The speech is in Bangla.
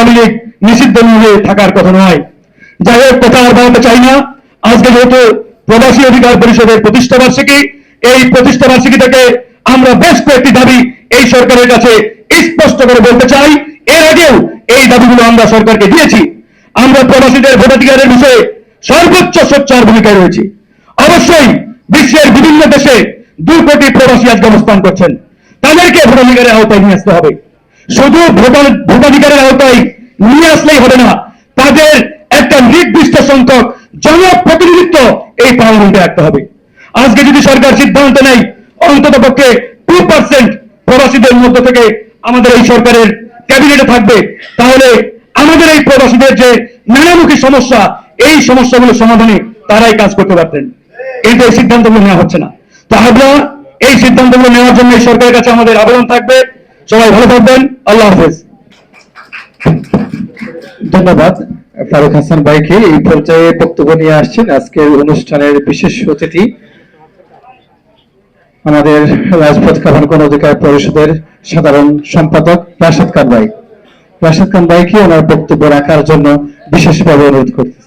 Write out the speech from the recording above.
আওয়ামী লীগ নিষিদ্ধ নিয়ে থাকার কথা নয়। যাই হোক, কথা আর বাড়াতে চাই না। আজকে যেহেতু প্রবাসী অধিকার পরিষদের প্রতিষ্ঠা বার্ষিকী, এই প্রতিষ্ঠা বার্ষিকী থেকে আমরা বেশ কয়েকটি দাবি এই সরকারের কাছে স্পষ্ট করে বলতে চাই। এর আগেও এই দাবিগুলো আমরা সরকারকে দিয়েছি। আমরা প্রবাসীদের ভোটাধিকারের বিষয়ে সর্বোচ্চ সোচ্চার ভূমিকায় রয়েছি। অবশ্যই বিশ্বের বিভিন্ন দেশে দুই কোটি প্রবাসী আজকে অবস্থান করছেন। তাদেরকে ভোটাধিকারের আওতায় নিয়ে আসতে হবে। শুধু ভোটার ভোটাধিকারের আওতায় নিয়ে আসলেই হবে না, তাদের একটা নির্দিষ্ট সংখ্যক জনপ্রতিনিধিত্ব এই পার্লামেন্টে রাখতে হবে। আজকে যদি সরকার সিদ্ধান্ত নেয়, অন্তত পক্ষে টু পার্সেন্ট প্রবাসীদের মধ্য থেকে আমাদের এই সরকারের ক্যাবিনেটে থাকবে, তাহলে আমাদের এই প্রবাসীদের যে নানামুখী সমস্যা, এই সমস্যাগুলো সমাধানে তারাই কাজ করতে পারতেন। কিন্তু এই সিদ্ধান্তগুলো নেওয়া হচ্ছে না। তো আমরা এই সিদ্ধান্তগুলো নেওয়ার জন্য সরকারের কাছে আমাদের আবেদন থাকবে। সবাই ভালো থাকবেন, আল্লাহ হাফেজ। ধন্যবাদ। ফারুক হাসান ভাইকে এই পর্যায়ে বক্তব্য নিয়ে আসছেন আজকের অনুষ্ঠানের বিশেষ অতিথি। আমাদের রাজপথ কাভান গণ অধিকার পরিষদের সাধারণ সম্পাদক রাশেদ খান ভাই। রাশেদ খান ভাইকে ওনার বক্তব্য রাখার জন্য বিশেষভাবে অনুরোধ করছি।